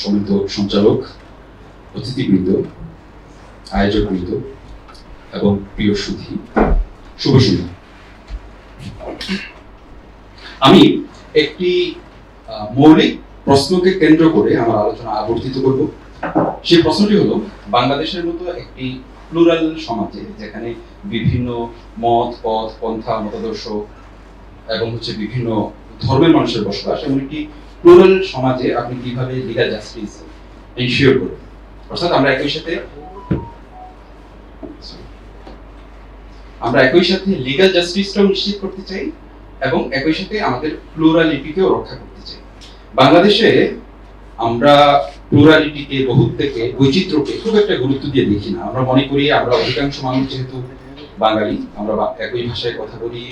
সমিত সঞ্চালক, অতিথিবৃন্দ, আয়োজকবৃন্দ এবং প্রিয় সুধী। শুভ সন্ধ্যা। আমি একটি মৌলিক প্রশ্নকে কেন্দ্র করে আমার আলোচনা আবর্তিত করব। সেই প্রশ্নটি হলো, বাংলাদেশের মতো একটি প্লুরাল সমাজে যেখানে বিভিন্ন মত, পথ, পন্থা, মতাদর্শ এবং হচ্ছে বিভিন্ন ধর্মের মানুষের বসবাস এমন একটি প্লুরাল সমাজে আপনি কীভাবে লিগাল জাস্টিস এনশিওর করবেন? অর্থাৎ আমরা একই সাথে আমরা একই সাথে লিগাল জাস্টিসটাও নিশ্চিত করতে চাই এবং একই সাথে আমাদের প্লুরালিটিকেও রক্ষা করতে চাই। বাংলাদেশে আমরা প্লুরালিটিকে বহুত্বকে, বৈচিত্র্যকে খুব একটা গুরুত্ব দিয়ে দেখি না। আমরা মনে করি আমরা অধিকাংশ মানুষ যেহেতু বাঙালি, আমরা একই ভাষায় কথা বলি,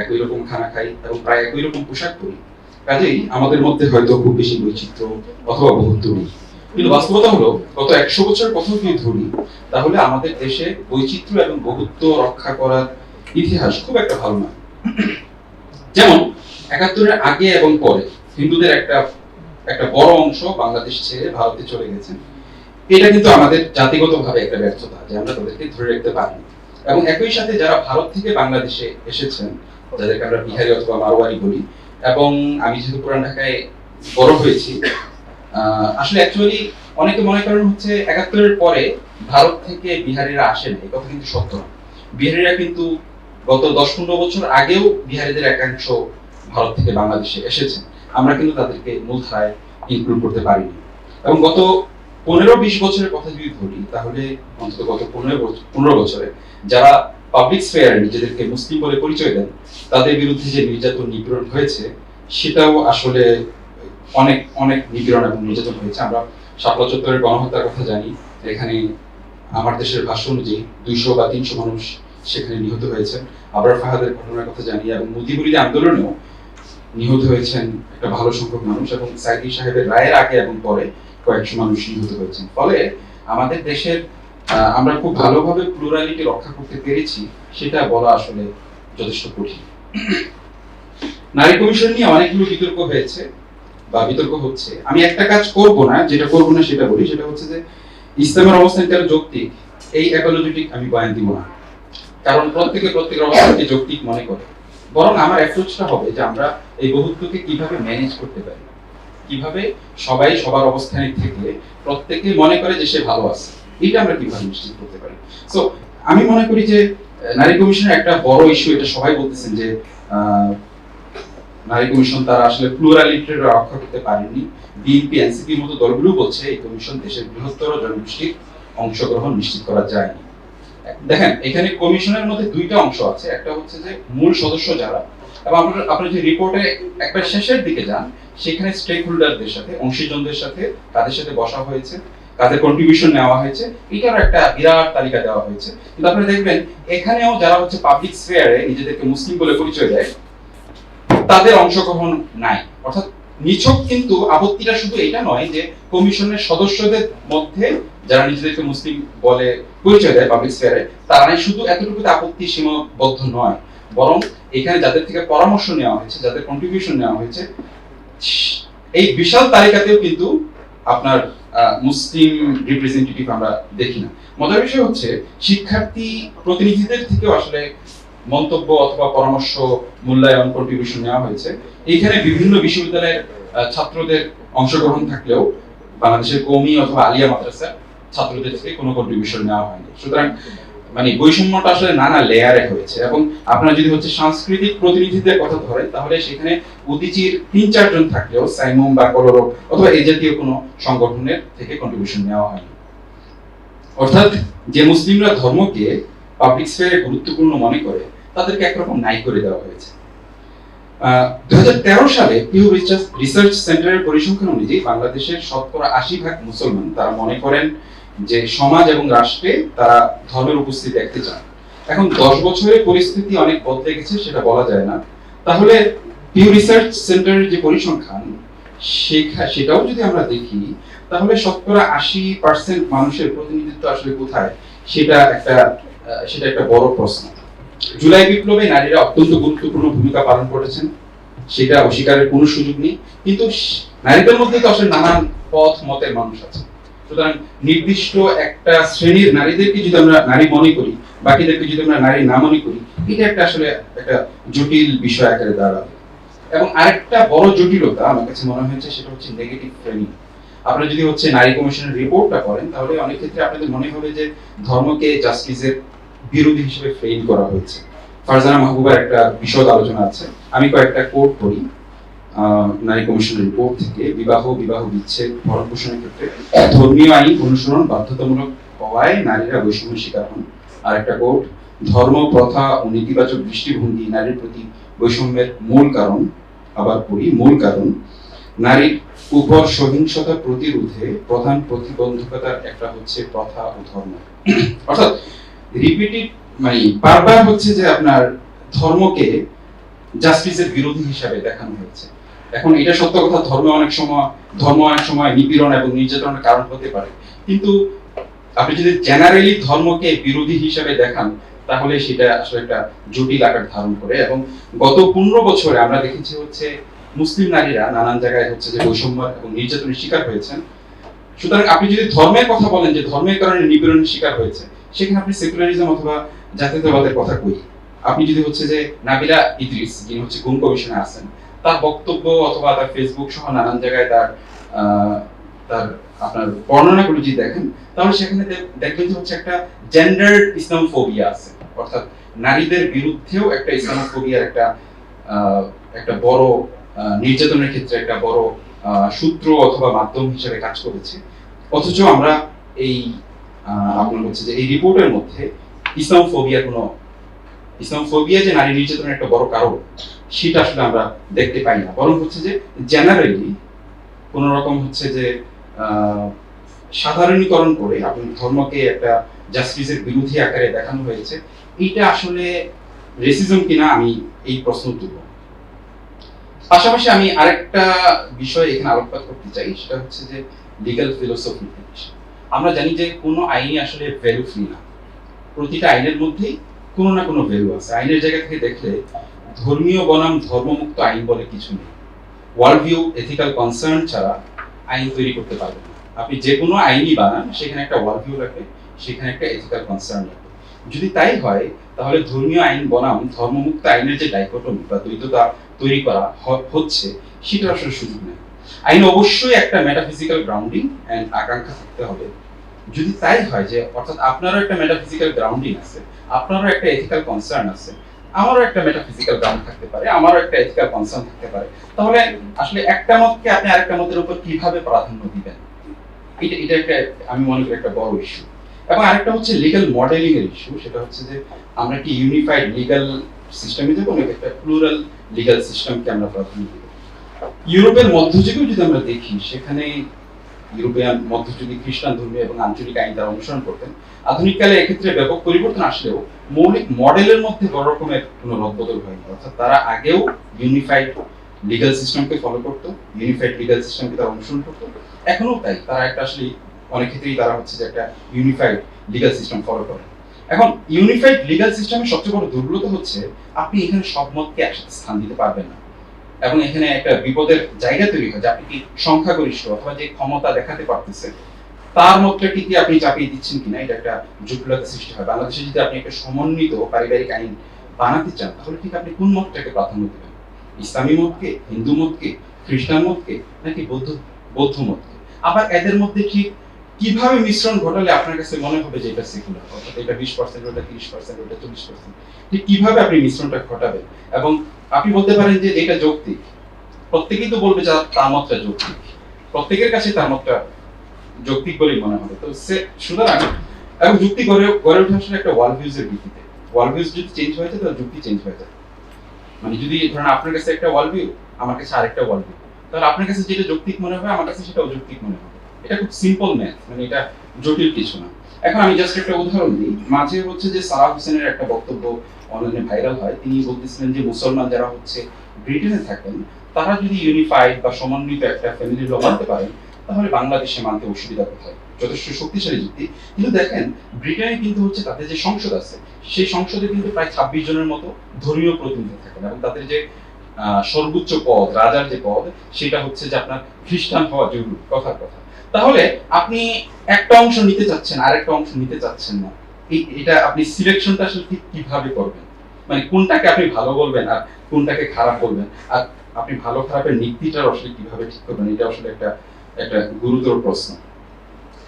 একই রকম খানা খাই এবং প্রায় একই রকম পোশাক পরি। কাজেই আমাদের মধ্যে হয়তো খুব বেশি বৈচিত্র্য অথবা বহুত্ব নেই কিন্তু বাস্তবতা হলো, গত একশো বছর কথা যদি ধরি তাহলে আমাদের দেশে বৈচিত্র্য এবং বহুত্ব রক্ষা করার ইতিহাস খুব একটা ভালো না। যেমন, একাত্তরের আগে এবং পরে হিন্দুদের একটা একটা বড় অংশ বাংলাদেশ ছেড়ে ভারতে চলে গেছে এটা কিন্তু আমাদের জাতিগতভাবে একটা ব্যর্থতা যে আমরা তাদেরকে ধরে রাখতে পারিনি। এবং একই সাথে যারা ভারত থেকে বাংলাদেশে এসেছেন, যাদেরকে আমরা বিহারি অথবা মারোয়ারি বলি এবং আমি যেহেতু পুরান ঢাকায় বড় হয়েছি আসলে অ্যাকচুয়ালি অনেকে মনে করেন হচ্ছে একাত্তরের পরে ভারত থেকে বিহারিরা আসেন এই কথা কিন্তু সত্য না। বিহারিরা কিন্তু গত দশ পনেরো বছর আগেও বিহারিদের একাংশ ভারত থেকে বাংলাদেশে এসেছে। আমরা কিন্তু তাদেরকে মূলধারায় ইনক্লুড করতে পারিনি। এবং গত পনেরো বিশ বছরের কথা যদি ধরি, তাহলে অন্তত গত পনেরো পনেরো বছরে যারা পাবলিক স্পেয়ারে নিজেদেরকে মুসলিম বলে পরিচয় দেন, তাদের বিরুদ্ধে যে নির্যাতন নিপীড়ন হয়েছে, সেটাও আসলে অনেক অনেক নিপীড়ন এবং নির্যাতন হয়েছে। আমরা শাপলা চত্বরের গণহত্যার কথা জানি, এখানে আমার দেশের ভাষ্য অনুযায়ী দুইশো বা তিনশো মানুষ সেখানে নিহত হয়েছেন। আবরার ফাহাদের ঘটনার কথা জানি এবং মুদিবুরিদি আন্দোলনেও নিহত হয়েছেন একটা ভালো সংখ্যক মানুষ এবং সাইদি সাহেবের রায়ের আগে এবং পরে কয়েকশো মানুষ নিহত হয়েছেন। ফলে আমাদের দেশের আমরা খুব ভালোভাবে প্লুরালিটি রক্ষা করতে পেরেছি, সেটা বলা আসলে যথেষ্ট কঠিন। নারী কমিশন নিয়ে অনেকগুলো বিতর্ক হয়েছে বা বিতর্ক হচ্ছে। আমি একটা কাজ করব না, যেটা করব না সেটা বলি, সেটা হচ্ছে যে ইসলামের অবস্থান কেন যৌক্তিক? এই অ্যাপোলজিটিক আমি বয়ান দিব না। কারণ প্রত্যেকে প্রত্যেকের অবস্থানকে যৌক্তিক মনে করে। বরং আমার অ্যাপ্রোচটা হবে যে আমরা এই বহুত্বকে কীভাবে ম্যানেজ করতে পারি। কীভাবে সবাই সবার অবস্থানে থেকে প্রত্যেকে মনে করে যে সে ভালো আছে। এটা আমরা কীভাবে নিশ্চিত করতে পারি? সো আমি মনে করি যে নারী কমিশনের একটা বড় ইস্যু এটা সবাই বলতেছেন যে নারী কমিশন তারা আসলে রক্ষা করতে পারেনি। বিএনপি এনসিপির মতো দলগুলো বলছে, এই কমিশন দেশের বৃহত্তর জনগোষ্ঠীর অংশগ্রহণ নিশ্চিত করা যায়নি। দেখেন, এখানে কমিশনের মধ্যে দুইটা অংশ আছে। একটা হচ্ছে যে, মূল সদস্য যারা, এবং আপনার আপনার যে রিপোর্টে একবার শেষের দিকে যান, সেখানে স্টেক হোল্ডারদের সাথে, অংশীজনদের সাথে, তাদের সাথে বসা হয়েছে। তাদের কন্ট্রিবিউশন নেওয়া হয়েছে। এটার একটা বিরাট তালিকা দেওয়া হয়েছে। কিন্তু আপনারা দেখবেন, এখানেও যারা হচ্ছে পাবলিক স্ফেয়ারে নিজেদেরকে মুসলিম বলে পরিচয় দেয়, তাদের অংশগ্রহণ নাই। অর্থাৎ নিছক কিন্তু আপত্তিটা শুধু এটা নয় যে, কমিশনের সদস্যদের মধ্যে যারা নিজেদেরকে মুসলিম বলে পরিচয় দেয় পাবলিক স্ফেয়ারে তারা নাই শুধু এতটুকুতে আপত্তি সীমাবদ্ধ নয়। বরং এখানে যাদের থেকে পরামর্শ নেওয়া হয়েছে, যাদের কন্ট্রিবিউশন নেওয়া হয়েছে, এই বিশাল তালিকাতেও কিন্তু আপনার মুসলিম রিপ্রেজেন্টেটিভ আমরা দেখি না। মজার বিষয় হচ্ছে, শিক্ষার্থী প্রতিনিধিদের থেকেও আসলে মন্তব্য অথবা পরামর্শ, মূল্যায়ন কন্ট্রিবিউশন নেওয়া হয়েছে। এইখানে বিভিন্ন বিশ্ববিদ্যালয়ের ছাত্রদের অংশগ্রহণ থাকলেও বাংলাদেশের কৌমি অথবা আলিয়া মাদ্রাসা ছাত্রদের থেকে কোনো কন্ট্রিবিউশন নেওয়া হয়নি। সুতরাং মানে বৈষম্যটা আসলে নানা লেয়ারে হয়েছে এবং আপনারা যদি হচ্ছে সাংস্কৃতিক প্রতিনিধিদের কথা ধরেন, তাহলে সেখানে উদিচির তিন চারজন থাকলেও সাইমুম বা কলরো অথবা এই জাতীয় কোনো সংগঠনের থেকে কন্ট্রিবিউশন নেওয়া হয়নি। অর্থাৎ যে মুসলিমরা ধর্মকে পাবলিক স্ফেয়ারে গুরুত্বপূর্ণ মনে করে, তাদেরকে একরকম নাই করে দেওয়া হয়েছে। দু হাজার তেরো সালে পিউ রিসার্চ সেন্টারের পরিসংখ্যান অনুযায়ী বাংলাদেশের শতকরা আশি ভাগ মুসলমান তারা মনে করেন যে সমাজ এবং রাষ্ট্রে তারা ধর্মের উপস্থিতি দেখতে চান এখন দশ বছরের পরিস্থিতি অনেক বদলে গেছে, সেটা বলা যায় না। তাহলে পিউ রিসার্চ সেন্টারের যে পরিসংখ্যান, সেখা- সেটাও যদি আমরা দেখি, তাহলে শতকরা আশি পার্সেন্ট মানুষের প্রতিনিধিত্ব আসলে কোথায়? সেটা একটা সেটা একটা বড় প্রশ্ন। জুলাই বিপ্লবে নারীরা অত্যন্ত গুরুত্বপূর্ণ ভূমিকা পালন করেছেন, সেটা অস্বীকারের কোনো সুযোগ নেই। কিন্তু নারীদের মধ্যে তো আসলে নানান পথ মতের মানুষ আছে। সুতরাং নির্দিষ্ট একটা শ্রেণির নারীদেরকে যদি আমরা নারী মনে করি বাকিদেরকে যদি আমরা নারী না মনে করি এটা একটা আসলে একটা জটিল বিষয় আকারে দাঁড়াবে। এবং আরেকটা বড় জটিলতা আমার কাছে মনে হয়েছে সেটা হচ্ছে নেগেটিভ ফ্রেমিং আপনারা যদি হচ্ছে নারী কমিশনের রিপোর্টটা করেন তাহলে অনেক ক্ষেত্রে আপনাদের মনে হবে যে ধর্মকে জাস্টিসের বিরোধী হিসেবে ফ্রেম করা হয়েছে। ফারজানা মাহবুবার একটা বিশদ আলোচনা আছে আমি কয়েকটা কোর্ট আহ, নারী কমিশনের রিপোর্ট থেকে বিবাহ বিবাহ বিচ্ছেদ, ভরণ পোষণের ক্ষেত্রে ধর্মীয় আইন অনুসরণ বাধ্যতামূলক হওয়ায় নারীরা বৈষম্যের শিকার হন। আর একটা কোট ধর্ম, প্রথা ও নেতিবাচক দৃষ্টিভঙ্গি নারীর প্রতি বৈষম্যের মূল কারণ, আবার পড়ি, মূল কারণ, নারীর উপর সহিংসতা প্রতিরোধে প্রধান প্রতিবন্ধকতার একটা হচ্ছে প্রথা ও ধর্ম। অর্থাৎ রিপিটেড মানে বারবার হচ্ছে যে আপনার ধর্মকে জাস্টিসের বিরোধী হিসাবে দেখানো হয়েছে। এখন এটা সত্য কথা, ধর্ম অনেক সময়, ধর্ম অনেক সময় নিপীড়ন এবং নির্যাতনের কারণ হতে পারে। কিন্তু আপনি যদি জেনারেলি ধর্মকে বিরোধী হিসাবে দেখান, তাহলে সেটা আসলে একটা জটিল আকার ধারণ করে এবং গত পনেরো বছরে আমরা দেখেছি হচ্ছে মুসলিম নারীরা নানান জায়গায় হচ্ছে যে বৈষম্য এবং নির্যাতনের শিকার হয়েছেন। সুতরাং আপনি যদি ধর্মের কথা বলেন যে ধর্মের কারণে নিপীড়নের শিকার হয়েছে, সেখানে আপনি সেকুলারিজম অথবা জাতীয়তাবাদের কথা কই? আপনি যদি হচ্ছে যে নাবিলা ইদ্রিস, যিনি হচ্ছে গুম কমিশনে আছেন তার বক্তব্য অথবা তার ফেসবুক সহ নানান জায়গায় তার তার আপনার বর্ণনাগুলো যদি দেখেন, তাহলে সেখানে দেখ- দেখবেন যে হচ্ছে একটা জেন্ডার ইসলামোফোবিয়া আছে। অর্থাৎ নারীদের বিরুদ্ধেও একটা ইসলাম ইসলামোফোবিয়ার একটা একটা বড় নির্যাতনের ক্ষেত্রে একটা বড় সূত্র অথবা মাধ্যম হিসেবে কাজ করেছে। অথচ আমরা এই আপনার হচ্ছে যে এই রিপোর্টের মধ্যে ইসলামোফোবিয়ার কোনো ইসলামোফোবিয়া যে নারী নির্যাতনের একটা বড় কারণ, সেটা আসলে আমরা দেখতে পাই না। বরং হচ্ছে যে জেনারেলি কোন রকম হচ্ছে যে সাধারণীকরণ করে আপনি ধর্মকে একটা জাস্টিসের বিরোধী আকারে দেখানো হয়েছে এইটা আসলে রেসিজম কিনা আমি এই প্রশ্ন তুলব পাশাপাশি আমি আরেকটা বিষয় এখানে আলোকপাত করতে চাই, সেটা হচ্ছে যে লিগ্যাল ফিলোসফি আমরা জানি যে কোনো আইনই আসলে ভ্যালু ফ্রি না। প্রতিটা আইনের মধ্যেই কোনো না কোনো ভ্যালু আছে। আইনের জায়গা থেকে দেখলে ধর্মীয় বনাম ধর্মমুক্ত আইন বলে কিছু নেই। ওয়ার্ল্ড ভিউ এথিক্যাল কনসার্ন ছাড়া আইন তৈরি করতে পারবেন না। আপনি যে কোনো আইনই বানান, সেখানে একটা ওয়ার্ল্ড ভিউ লাগবে সেখানে একটা এথিক্যাল কনসার্ন লাগবে যদি তাই হয়, তাহলে ধর্মীয় আইন বনাম ধর্মমুক্ত আইনের যে ডাইকোটমি বা দ্বৈততা তৈরি করা হচ্ছে, সেটা আসলে সুযোগ নেই। আইন অবশ্যই একটা মেটাফিজিক্যাল গ্রাউন্ডিং অ্যান্ড আকাঙ্ক্ষা থাকতে হবে। যদি তাই হয় যে, অর্থাৎ আপনারও একটা মেটাফিজিক্যাল গ্রাউন্ডিং আছে আপনারও একটা এথিক্যাল কনসার্ন আছে। আমারও একটা মেটাফিজিক্যাল গ্রাউন্ড থাকতে পারে, আমারও একটা এথিক্যাল কনসার্ন থাকতে পারে। তাহলে আসলে একটা মতকে আপনি আরেকটা মতের উপর কীভাবে প্রাধান্য দিবেন? এটা এটা একটা, আমি মনে করি একটা বড় ইস্যু এবং আরেকটা হচ্ছে লিগ্যাল মডেলিং এর ইস্যু সেটা হচ্ছে যে আমরা কি ইউনিফাইড লিগ্যাল সিস্টেমে যাব নাকি একটা প্লুরাল লিগ্যাল সিস্টেমকে আমরা প্রাধান্য দিব? ইউরোপের মধ্যযুগেও যদি আমরা দেখি, সেখানে ইউরোপিয়ান মধ্যযুগী খ্রিস্টান ধর্মীয় এবং আঞ্চলিক আইন তারা অনুসরণ করতেন। আধুনিককালে এক্ষেত্রে ব্যাপক পরিবর্তন আসলেও মৌলিক মডেলের মধ্যে বড় রকমের কোনো রদবদল হয়নি অর্থাৎ তারা আগেও ইউনিফাইড লিগ্যাল সিস্টেমকে ফলো করতো ইউনিফাইড লিগ্যাল সিস্টেমকে তারা অনুসরণ করতো। এখনও তাই, তারা একটা আসলে অনেক ক্ষেত্রেই তারা হচ্ছে যে একটা ইউনিফাইড লিগাল সিস্টেম ফলো করে। এখন ইউনিফাইড লিগাল সিস্টেমের সবচেয়ে বড় দুর্বলতা হচ্ছে আপনি এখানে সব মতকে একসাথে স্থান দিতে পারবেন না। এবং এখানে একটা বিপদের জায়গা তৈরি হয় যে আপনি কি সংখ্যাগরিষ্ঠ অথবা যে ক্ষমতা দেখাতে পারতেছে তার মতটাকে কি আপনি চাপিয়ে দিচ্ছেন কিনা? এটা একটা জটিলতা সৃষ্টি হয়। বাংলাদেশে যদি আপনি একটা সমন্বিত পারিবারিক আইন বানাতে চান, তাহলে ঠিক আপনি কোন মতটাকে প্রাধান্য দেবেন? ইসলামী মতকে, হিন্দু মতকে, খ্রিস্টান মতকে, নাকি বৌদ্ধ বৌদ্ধ মতকে? আবার এদের মধ্যে ঠিক কীভাবে মিশ্রণ ঘটালে আপনার কাছে মনে হবে যে এটা সেকুলার অর্থাৎ এটা বিশ পার্সেন্ট ওটা তিরিশ পার্সেন্ট ওটা চল্লিশ পার্সেন্ট ঠিক কীভাবে আপনি মিশ্রণটা ঘটাবেন? এবং আপনি বলতে পারেন যে এটা যৌক্তিক। প্রত্যেকেই তো বলবে যে তার মতটা যৌক্তিক। প্রত্যেকের কাছে তার মতটা যৌক্তিক বলেই মনে হবে। তো সে, সুতরাং, এবং যুক্তি গড়ে গড়ে ওঠে আসলে একটা ওয়ার্ল্ড ভিউজের ভিত্তিতে। ওয়ার্ল্ড ভিউজ যদি চেঞ্জ হয়ে যায়, তাহলে যুক্তি চেঞ্জ হয়ে যায়। মানে যদি, ধরেন আপনার কাছে একটা ওয়ার্ল্ড ভিউ আমার কাছে আরেকটা ওয়ার্ল্ড ভিউ তাহলে আপনার কাছে যেটা যৌক্তিক মনে হবে আমার কাছে সেটা অযৌক্তিক মনে হবে এটা খুব সিম্পল ম্যাথ মানে এটা জটিল কিছু না। এখন আমি জাস্ট একটা উদাহরণ দিই। মাঝে হচ্ছে যে সারা হোসেনের একটা বক্তব্য অনলাইনে ভাইরাল হয়। তিনি বলতেছিলেন যে মুসলমান যারা হচ্ছে ব্রিটেনে থাকেন, তারা যদি ইউনিফাইড বা সমন্বিত একটা ফ্যামিলি ল মানতে পারেন, তাহলে বাংলাদেশে মানতে অসুবিধা কোথায়? যথেষ্ট শক্তিশালী যুক্তি। কিন্তু দেখেন, ব্রিটেনে কিন্তু হচ্ছে তাদের যে সংসদ আছে, সেই সংসদে কিন্তু প্রায় ছাব্বিশ জনের মতো ধর্মীয় প্রতিনিধি থাকেন এবং তাদের যে সর্বোচ্চ পদ, রাজার যে পদ, সেটা হচ্ছে যে আপনার খ্রিস্টান হওয়া জরুরি কথার কথা। তাহলে আপনি একটা অংশ নিতে চাচ্ছেন, আরেকটা অংশ নিতে চাচ্ছেন না। এটা আপনি সিলেকশনটা আসলে ঠিক কীভাবে করবেন? মানে কোনটাকে আপনি ভালো বলবেন আর কোনটাকে খারাপ বলবেন? আর আপনি ভালো খারাপের নীতিটা আসলে কীভাবে ঠিক করবেন? এটা আসলে একটা একটা গুরুতর প্রশ্ন।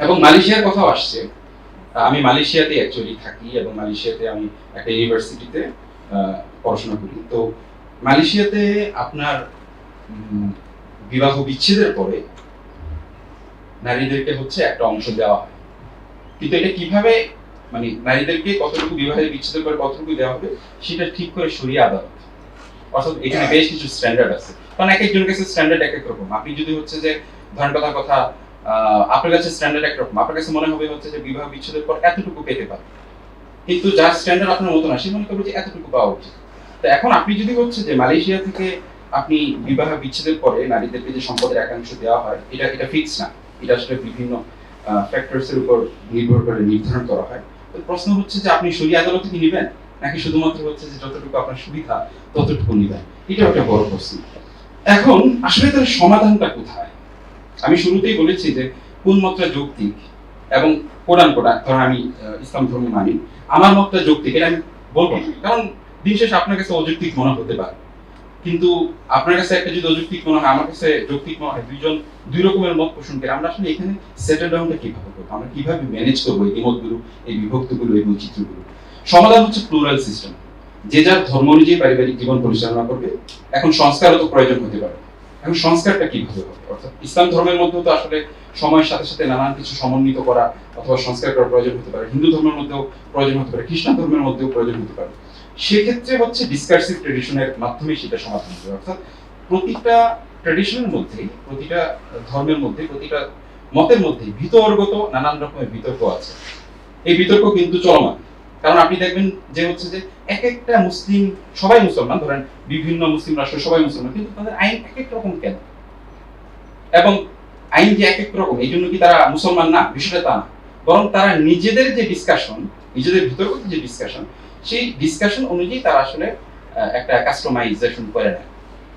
এবং মালয়েশিয়ার কথাও আসছে। আমি মালয়েশিয়াতে অ্যাকচুয়ালি থাকি এবং মালয়েশিয়াতে আমি একটা ইউনিভার্সিটিতে পড়াশোনা করি। তো মালয়েশিয়াতে আপনার বিবাহ বিচ্ছেদের পরে নারীদেরকে হচ্ছে একটা অংশ দেওয়া হয়। কিন্তু এটা কীভাবে মানে নারীদেরকে কতটুকু বিবাহের বিচ্ছেদের পরে কতটুকু দেওয়া হবে সেটা ঠিক করে সরিয়ে আদালত। অর্থাৎ এখানে বেশ কিছু স্ট্যান্ডার্ড আছে। কারণ এক একজনের কাছে স্ট্যান্ডার্ড এক এক রকম। আপনি যদি হচ্ছে যে ধরেন কথা কথা আপনার কাছে স্ট্যান্ডার্ড একরকম আপনার কাছে মনে হবে হচ্ছে যে বিবাহ বিচ্ছেদের পর এতটুকু পেতে পারে। কিন্তু যার স্ট্যান্ডার্ড আপনার মতো না সে মনে করবে যে এতটুকু পাওয়া উচিত। তো এখন আপনি যদি হচ্ছে যে মালয়েশিয়া থেকে আপনি বিবাহ বিচ্ছেদের পরে নারীদেরকে যে সম্পদের একাংশ দেওয়া হয় এটা এটা ফিক্স না। এটা আসলে বিভিন্ন ফ্যাক্টরস এর উপর নির্ভর করে নির্ধারণ করা হয়। তো প্রশ্ন হচ্ছে যে আপনি সরিয়ে আদালতে কি নেবেন? নাকি শুধুমাত্র হচ্ছে যে যতটুকু আপনার সুবিধা, ততটুকু নেবেন? এটা একটা বড় প্রশ্ন। এখন, আসলে তার সমাধানটা কোথায়? আমি শুরুতেই বলেছি যে কোন মতটা যৌক্তিক এবং কোরআন কোরআন, ধরুন আমি ইসলাম ধর্ম মানি, আমার মতটা যৌক্তিক, এটা আমি বলব না। কারণ দিন শেষে আপনার কাছে অযৌক্তিক মনে হতে পারে। কিন্তু আপনার কাছে একটা যদি অযৌক্তিক মনে হয়, আমার কাছে যৌক্তিক মনে হয়, দুইজন, দুই রকমের মত পোষণ করে, আমরা আসলে এখানে সেটেল ডাউনটা কীভাবে করব? আমরা কীভাবে ম্যানেজ করব এই মতগুলো এই বিভক্তগুলো, এই বৈচিত্র্যগুলো? সমাধান হচ্ছে প্লুরাল সিস্টেম যে যার ধর্ম অনুযায়ী পারিবারিক জীবন পরিচালনা করবে, এখন সংস্কারও তো প্রয়োজন হতে পারে। এখন সংস্কারটা কীভাবে হবে? অর্থাৎ ইসলাম ধর্মের মধ্যেও তো আসলে সময়ের সাথে সাথে নানান কিছু সমন্বিত করা অথবা সংস্কার করার প্রয়োজন হতে পারে। হিন্দু ধর্মের মধ্যেও প্রয়োজন হতে পারে। খ্রিস্টান ধর্মের মধ্যেও প্রয়োজন হতে পারে। সেক্ষেত্রে হচ্ছে ডিসকার্সিভ ট্রেডিশনের মাধ্যমে সেটা সমাধান হবে। অর্থাৎ প্রতিটা ট্রেডিশনের মধ্যে, প্রতিটা ধর্মের মধ্যে, প্রতিটা মতের মধ্যে বিতর্গত নানান রকমের বিতর্ক আছে। এই বিতর্ক কিন্তু চলমান। কারণ আপনি দেখবেন যে হচ্ছে যে এক একটা মুসলিম সবাই মুসলমান, ধরেন বিভিন্ন মুসলিম রাষ্ট্র সবাই মুসলমান, কিন্তু তাদের আইন এক এক রকম কেন? এবং আইন যে এক এক রকম, এই জন্য কি তারা মুসলমান না? বিষয়টা তা না। বরং তারা নিজেদের যে ডিসকাশন নিজেদের বিতর্কত যে ডিসকাশন সেই ডিসকাশন অনুযায়ী তারা আসলে একটা কাস্টমাইজেশন করে নেয়।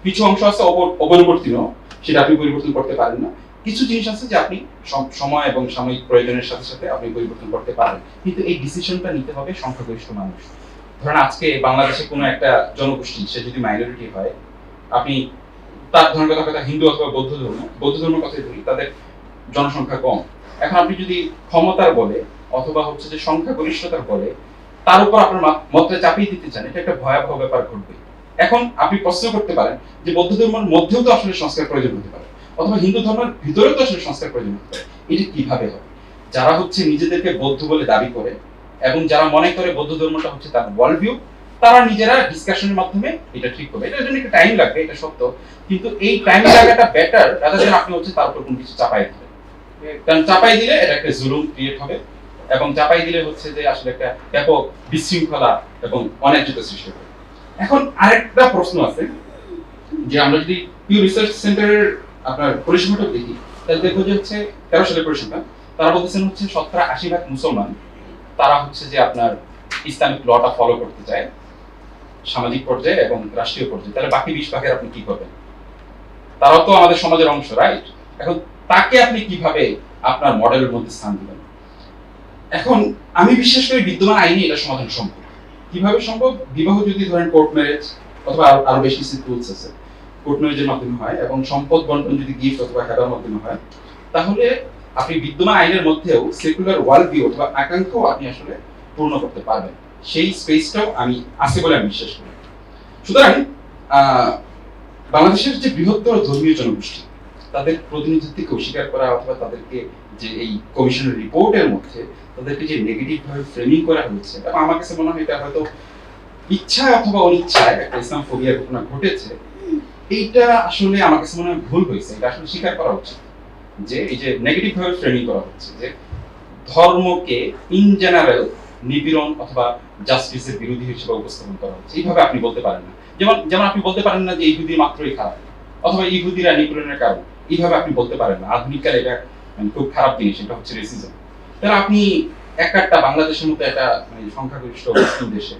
কিছু অংশ আছে অপ- অপরিবর্তনীয় সেটা আপনি পরিবর্তন করতে পারেন না। কিছু জিনিস আছে যে আপনি সময় এবং সাময়িক প্রয়োজনের সাথে সাথে আপনি পরিবর্তন করতে পারেন। কিন্তু এই ডিসিশনটা নিতে হবে সংখ্যাগরিষ্ঠ মানুষ। ধরেন আজকে বাংলাদেশে কোনো একটা জনগোষ্ঠী, সে যদি মাইনরিটি হয়, আপনি তার ধরেন কথা হিন্দু অথবা বৌদ্ধ ধর্ম, বৌদ্ধ ধর্মের কথাই বলি, তাদের জনসংখ্যা কম। এখন আপনি যদি ক্ষমতার বলে, অথবা হচ্ছে যে সংখ্যাগরিষ্ঠতার বলে তার উপর আপনার মত- মতটা চাপিয়ে দিতে চান, এটা একটা ভয়াবহ ব্যাপার ঘটবে। এখন আপনি প্রশ্ন করতে পারেন যে বৌদ্ধ ধর্মের মধ্যেও তো আসলে সংস্কার প্রয়োজন হতে পারে, অথবা হিন্দু ধর্মের ভিতরেও তো আসলে সংস্কার প্রয়োজন হতে পারে। এটা কীভাবে হবে? যারা হচ্ছে নিজেদেরকে বৌদ্ধ বলে দাবি করে, এবং যারা মনে করে বৌদ্ধ ধর্মটা হচ্ছে তার ওয়ার্ল্ড ভিউ তারা নিজেরা ডিসকাশনের মাধ্যমে এটা ঠিক করবে। এটার জন্য একটু টাইম লাগবে, এটা সত্য। কিন্তু এই টাইম লাগাটা বেটার রাদার দেন আপনি হচ্ছে তার উপর কোনো কিছু চাপাই দিলেন। কারণ চাপাই দিলে এটা একটা জুলুম ক্রিয়েট হবে। এবং চাপাই দিলে হচ্ছে যে আসলে একটা ব্যাপক বিশৃঙ্খলা এবং অন্যায্যতা সৃষ্টি হবে। এখন আরেকটা প্রশ্ন আছে, যে আমরা যদি পিউ রিসার্চ সেন্টারের আপনার পরিসংখ্যানটা দেখি, তাহলে দেখব যে হচ্ছে তেরো সালের পরিসংখ্যান, তারা বলতেছেন হচ্ছে শতকরা আশি ভাগ মুসলমান, তারা হচ্ছে যে আপনার ইসলামিক লটা ফলো করতে চায় সামাজিক পর্যায়ে এবং রাষ্ট্রীয় পর্যায়ে। তাহলে বাকি বিশ ভাগের আপনি কি করবেন? তারাও তো আমাদের সমাজের অংশ রাইট এখন তাকে আপনি কীভাবে আপনার মডেলের মধ্যে স্থান দিবেন? এখন আমি বিশ্বাস করি বিদ্যমান আইনে এটা সমাধান সম্ভব। কীভাবে সম্ভব? বিবাহ যদি ধরেন কোর্ট ম্যারেজ অথবা আরো- বেশি কিছু টুলস আছে। কোর্ট ম্যারেজের মাধ্যমে হয় এবং সম্পদ বন্টন যদি গিফট অথবা হেবার মাধ্যমে হয়, তাহলে আপনি বিদ্যমান আইনের মধ্যেও সেকুলার ওয়ার্ল্ড ভিউ অথবা আকাঙ্ক্ষাও আপনি আসলে পূর্ণ করতে পারবেন। সেই স্পেসটাও আমি আছে বলে আমি বিশ্বাস করি। সুতরাং বাংলাদেশের যে বৃহত্তর ধর্মীয় জনগোষ্ঠী, তাদের প্রতিনিধিত্বকে অস্বীকার করা অথবা তাদেরকে যে এই কমিশনের রিপোর্টের মধ্যে তাদেরকে যে নেগেটিভ ভাবে ফ্রেমিং করা এবং আমার কাছে মনে হয় এটা হয়তো ইচ্ছায় অথবা অনিচ্ছায় একটা ইসলাম ফোবিয়া ঘটনা ঘটেছে। এইটা আসলে আমার কাছে মনে হয় ভুল হয়েছে, এটা আসলে স্বীকার করা উচিত। যে এই যে নেগেটিভ ভাবে ফ্রেমিং করা হচ্ছে, যে ধর্মকে ইন জেনারেল নিপীড়ন অথবা জাস্টিসের বিরোধী হিসেবে উপস্থাপন করা হচ্ছে। এইভাবে আপনি বলতে পারেন না। যেমন যেমন আপনি বলতে পারেন না যে ইহুদি মাত্রই খারাপ, অথবা ইহুদিরা নিপীড়নের কারণ। এইভাবে আপনি বলতে পারেন না। আধুনিককালে এটা খুব খারাপ জিনিস, এটা হচ্ছে রেসিজম তাহলে আপনি এক একটা বাংলাদেশের মতো একটা মানে সংখ্যাগরিষ্ঠ মুসলিম দেশে,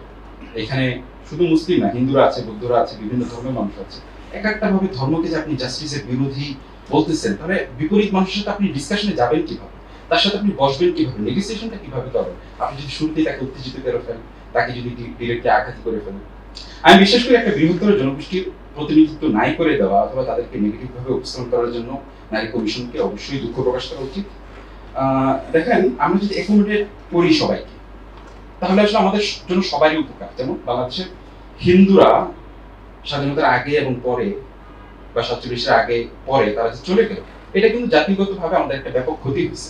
এখানে শুধু মুসলিম না, হিন্দুরা আছে, বৌদ্ধরা আছে, বিভিন্ন ধর্মের মানুষ আছে এক একটা ভাবে ধর্মকে যে আপনি জাস্টিসের বিরোধী বলতেছেন, তাহলে বিপরীত মানুষের সাথে আপনি ডিসকাশনে যাবেন কীভাবে? তার সাথে আপনি বসবেন কীভাবে? নেগোসিয়েশনটা কীভাবে করবেন আপনি যদি শুরুতেই তাকে উত্তেজিত করে ফেলেন, তাকে যদি ডিরেক্টলি আঘাত করে ফেলেন। আমি বিশেষ করি একটা বৃহত্তর জনগোষ্ঠীর প্রতিনিধিত্ব নাই করে দেওয়া অথবা তাদেরকে নেগেটিভ ভাবে উপস্থাপন করার জন্য নারী কমিশনকে অবশ্যই দুঃখ প্রকাশ করা উচিত। দেখেন, আমরা যদি অ্যাকোমোডেট করি সবাইকে, তাহলে আসলে আমাদের জন্য সবারই উপকার। যেমন বাংলাদেশের হিন্দুরা স্বাধীনতার আগে এবং পরে বা সাতচল্লিশের আগে, পরে তারা চলে গেল, এটা কিন্তু জাতিগতভাবে আমাদের একটা ব্যাপক ক্ষতি হয়েছে।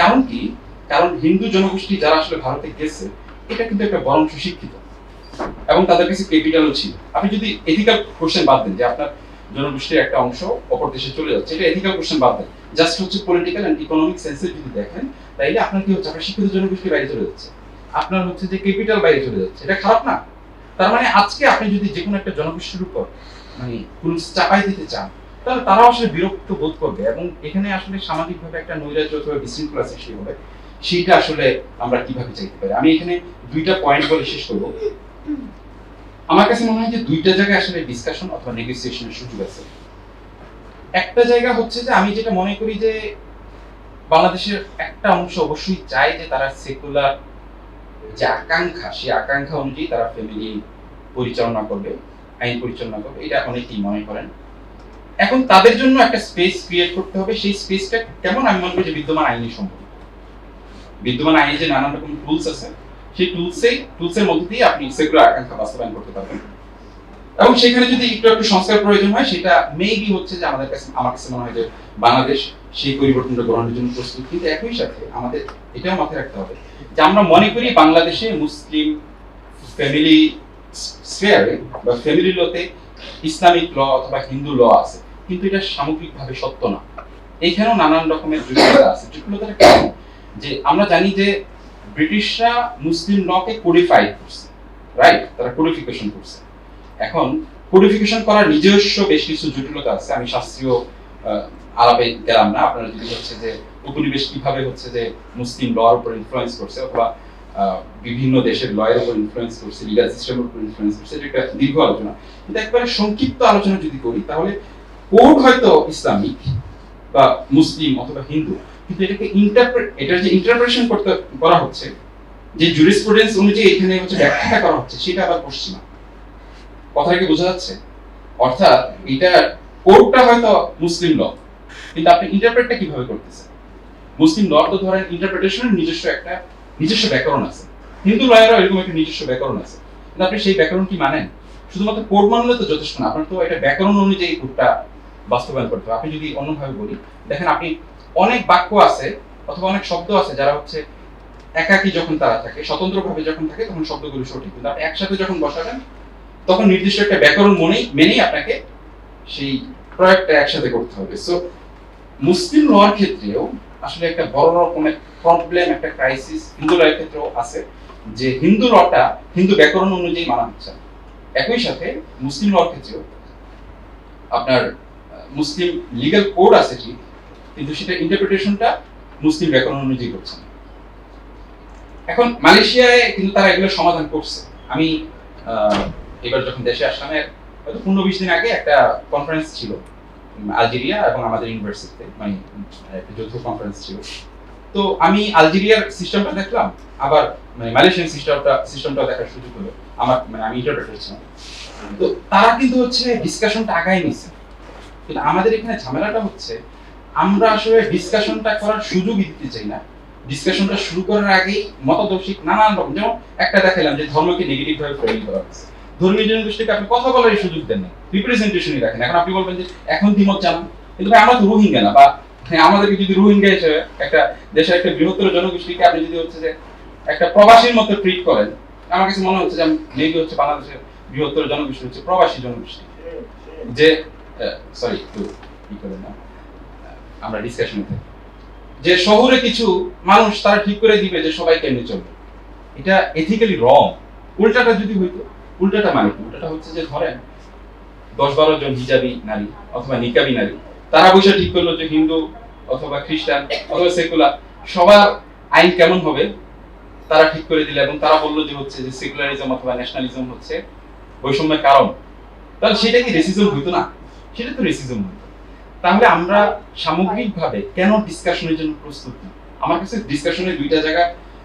কারণ কি? কারণ হিন্দু জনগোষ্ঠী যারা আসলে ভারতে গেছে, এটা কিন্তু একটা বরং সুশিক্ষিত। এবং তাদের কাছে ক্যাপিটালও ছিল। আপনি যদি এথিক্যাল কোশ্চেন বাদ দেন যে আপনার জনগোষ্ঠীর একটা অংশ অপর দেশে চলে যাচ্ছে। এটা এথিক্যাল কোশ্চেন বাদ দেয় জাস্ট হচ্ছে পলিটিক্যাল এন্ড ইকোনমিক সেন্সে যদি দেখেন, তাইলে আপনার কি হচ্ছে? আপনার শিক্ষিত জনগোষ্ঠী বাইরে চলে যাচ্ছে। আপনার হচ্ছে যে ক্যাপিটাল বাইরে চলে যাচ্ছে। এটা খারাপ না। তার মানে আজকে আপনি যদি যে কোনো একটা জনগোষ্ঠীর উপর মানে পুলিশ চাপাই দিতে চান, তাহলে তারাও আসলে বিরক্ত বোধ করবে এবং এখানে আসলে সামাজিকভাবে একটা নৈরাজ্য অথবা বিশৃঙ্খলা সৃষ্টি হবে। সেইটা আসলে আমরা কীভাবে চাইতে পারি? আমি এখানে দুইটা পয়েন্ট বলে শেষ করব। আমার কাছে মনে হয় যে দুইটা জায়গায় আসলে ডিসকাশন অথবা নেগোসিয়েশনের সুযোগ আছে। একটা জায়গা হচ্ছে যে আমি যেটা মনে করি যে বাংলাদেশের একটা অংশ অবশ্যই চায় যে তারা সেকুলার যে আকাঙ্ক্ষা, সেই আকাঙ্ক্ষা অনুযায়ী তারা ফ্যামিলি পরিচালনা করবে, আইন পরিচালনা করবে, এটা অনেকেই মনে করেন। এখন তাদের জন্য একটা স্পেস ক্রিয়েট করতে হবে, সেই স্পেসটা কেমন আমি মনে করি যে বিদ্যমান আইনি সম্ভব বিদ্যমান আইনে যে নানান রকম টুলস আছে সেই টুলসে টুলসের মধ্যে দিয়ে আপনি সেগুলো আকাঙ্ক্ষা বাস্তবায়ন করতে পারবেন। এবং সেখানে যদি একটু একটু সংস্কার প্রয়োজন হয়, সেটা মেবি হচ্ছে যে আমাদের কাছে, আমার কাছে মনে হয় যে বাংলাদেশ সেই পরিবর্তনটা গ্রহণের জন্য প্রস্তুত। কিন্তু একই সাথে আমাদের এটাও মাথায় রাখতে হবে যে আমরা মনে করি বাংলাদেশে মুসলিম ফ্যামিলি স্ফেয়ারে বা ফ্যামিলি লতে ইসলামিক ল অথবা হিন্দু ল আছে, কিন্তু এটা সামগ্রিকভাবে সত্য না। এইখানেও নানান রকমের জটিলতা আছে। জটিলতাটা কেমন যে আমরা জানি যে ব্রিটিশরা মুসলিম লকে কোডিফাই করছে রাইট তারা কোডিফিকেশন করছে। এখন কোডিফিকেশন করার নিজস্ব বেশ কিছু জটিলতা আছে। আমি শাস্ত্রীয় আলাপে গেলাম না। আপনারা যদি হচ্ছে যে উপনিবেশ কীভাবে হচ্ছে যে মুসলিম লর উপর ইনফ্লুয়েন্স করছে অথবা বিভিন্ন দেশের লয়ের উপর ইনফ্লুয়েন্স করছে লিগাল সিস্টেমের উপর ইনফ্লুয়েন্স করছে, এটা একটা দীর্ঘ আলোচনা। কিন্তু একবারে সংক্ষিপ্ত আলোচনা যদি করি, তাহলে কোড হয়তো ইসলামিক বা মুসলিম অথবা হিন্দু কিন্তু ইন্টারপ্রেট যে ইন্টারপ্রেশন করতে, করা হচ্ছে, যে জুরিসপ্রুডেন্স অনুযায়ী এখানে হচ্ছে করা হচ্ছে, সেটা আবার কথাটা কি বোঝা যাচ্ছে? অর্থাৎ এটা হয়তো মুসলিম ল, কিন্তু আপনি ইন্টারপ্রেটটা কীভাবে করতেছেন? মুসলিম ল তো ধরেন নিজস্ব একটা, নিজস্ব ব্যাকরণ আছে। হিন্দু লয়েরও এরকম একটা নিজস্ব ব্যাকরণ আছে। কিন্তু আপনি সেই ব্যাকরণ কি মানেন? শুধুমাত্র কোড মানলে তো যথেষ্ট না, আপনার তো এটা ব্যাকরণ অনুযায়ী কোডটা বাস্তবায়ন করতে হবে। আপনি যদি অন্যভাবে বলি, দেখেন আপনি অনেক বাক্য আছে অথবা অনেক শব্দ আছে যারা হচ্ছে একাকী যখন তারা থাকে, স্বতন্ত্রভাবে যখন থাকে, তখন শব্দগুলো সঠিক কিন্তু একসাথে যখন বসাবেন, তখন নির্দিষ্ট একটা ব্যাকরণ মনেই মেনেই আপনাকে সেই প্রয়োগটা একসাথে করতে হবে। সো মুসলিম লর ক্ষেত্রেও আসলে একটা বড় রকমের প্রবলেম একটা ক্রাইসিস হিন্দু লয়ের ক্ষেত্রেও আছে যে হিন্দু লটা হিন্দু ব্যাকরণ অনুযায়ী মানা হচ্ছে একই সাথে মুসলিম লর ক্ষেত্রেও আপনার মুসলিম লিগ্যাল কোড আছে ঠিক কিন্তু সেটা ইন্টারপ্রিটেশনটা মুসলিম ব্যাকরণ অনুযায়ী করছে। এখন মালয়েশিয়ায় কিন্তু তারা এগুলো সমাধান করছে। আমি এবার যখন দেশে আসলাম হয়তো পনেরো বিশ দিন আগে একটা কনফারেন্স ছিল, আলজেরিয়া এবং আমাদের ইউনিভার্সিটিতে মানে একটা যৌথ কনফারেন্স ছিল। তো আমি আলজেরিয়ার সিস্টেমটা দেখলাম, আবার মানে মালয়েশিয়ান সিস্টেমটা সিস্টেমটা দেখার সুযোগ হলো। আমার মানে আমি ইন্টারপ্রেটার ছিলাম তো তারা কিন্তু হচ্ছে ডিসকাশনটা আগায় নিছে। কিন্তু আমাদের এখানে ঝামেলাটা হচ্ছে আমরা আসলে ডিসকাশনটা করার সুযোগই দিতে চাই না। ডিসকাশনটা শুরু করার আগেই মতদর্শিক নানান রকম যেমন একটা দেখালাম যে ধর্মকে নেগেটিভ ভাবে ফ্রেমিং করা হচ্ছে। ধর্মীয় জনগোষ্ঠীকে আপনি কথা বলারই সুযোগ দেন না রিপ্রেজেন্টেশনই রাখেন। এখন আপনি বলবেন যে এখন দ্বিমত জানান কিন্তু আমরা তো রোহিঙ্গা না বা হ্যাঁ, আমাদেরকে যদি রোহিঙ্গা হিসেবে একটা দেশের একটা বৃহত্তর জনগোষ্ঠীকে আপনি যদি হচ্ছে যে একটা প্রবাসীর মতো ট্রিট করেন আমার কাছে মনে হচ্ছে যে মেবি হচ্ছে বাংলাদেশের বৃহত্তর জনগোষ্ঠী হচ্ছে প্রবাসী জনগোষ্ঠী। যে সরি একটু ই করে না আমরা ডিসকাশনে থাকি যে শহরে কিছু মানুষ তারা ঠিক করে দিবে যে সবাই কেমনে চলবে। এটা এথিক্যালি রং উল্টাটা যদি হইতো, উল্টাটা মানে উল্টাটা হচ্ছে যে ধরেন, দশ বারো জন হিজাবি নারী অথবা নিকাবি নারী, তারা বসে ঠিক করল যে হিন্দু অথবা খ্রিস্টান অথবা সেকুলার, সবার আইন কেমন হবে? তারা ঠিক করে দিল এবং তারা বলল যে হচ্ছে যে সেকুলারিজম অথবা ন্যাশনালিজম হচ্ছে বৈষম্যের কারণ। তাহলে সেটা কি রেসিজম হইতো না? সেটা তো রেসিজম হইতো তাহলে আমরা সামগ্রিকভাবে কেন ডিসকাশনের জন্য প্রস্তুত না? আমার কাছে ডিসকাশনের দুইটা জায়গা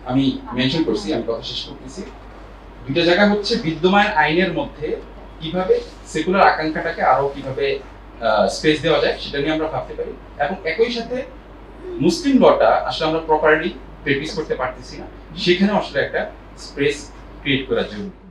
আমি মেনশন করছি, আমি কথা শেষ করতেছি। দুইটা জায়গা হচ্ছে বিদ্যমান আইনের মধ্যে কীভাবে সেকুলার আকাঙ্ক্ষাটাকে আরও কীভাবে স্পেস দেওয়া যায় সেটা নিয়ে আমরা ভাবতে পারি। এবং একই সাথে মুসলিম লটা আসলে আমরা প্রপারলি প্র্যাকটিস করতে পারতেছি না। সেখানে আসলে একটা স্পেস ক্রিয়েট করা জরুরি।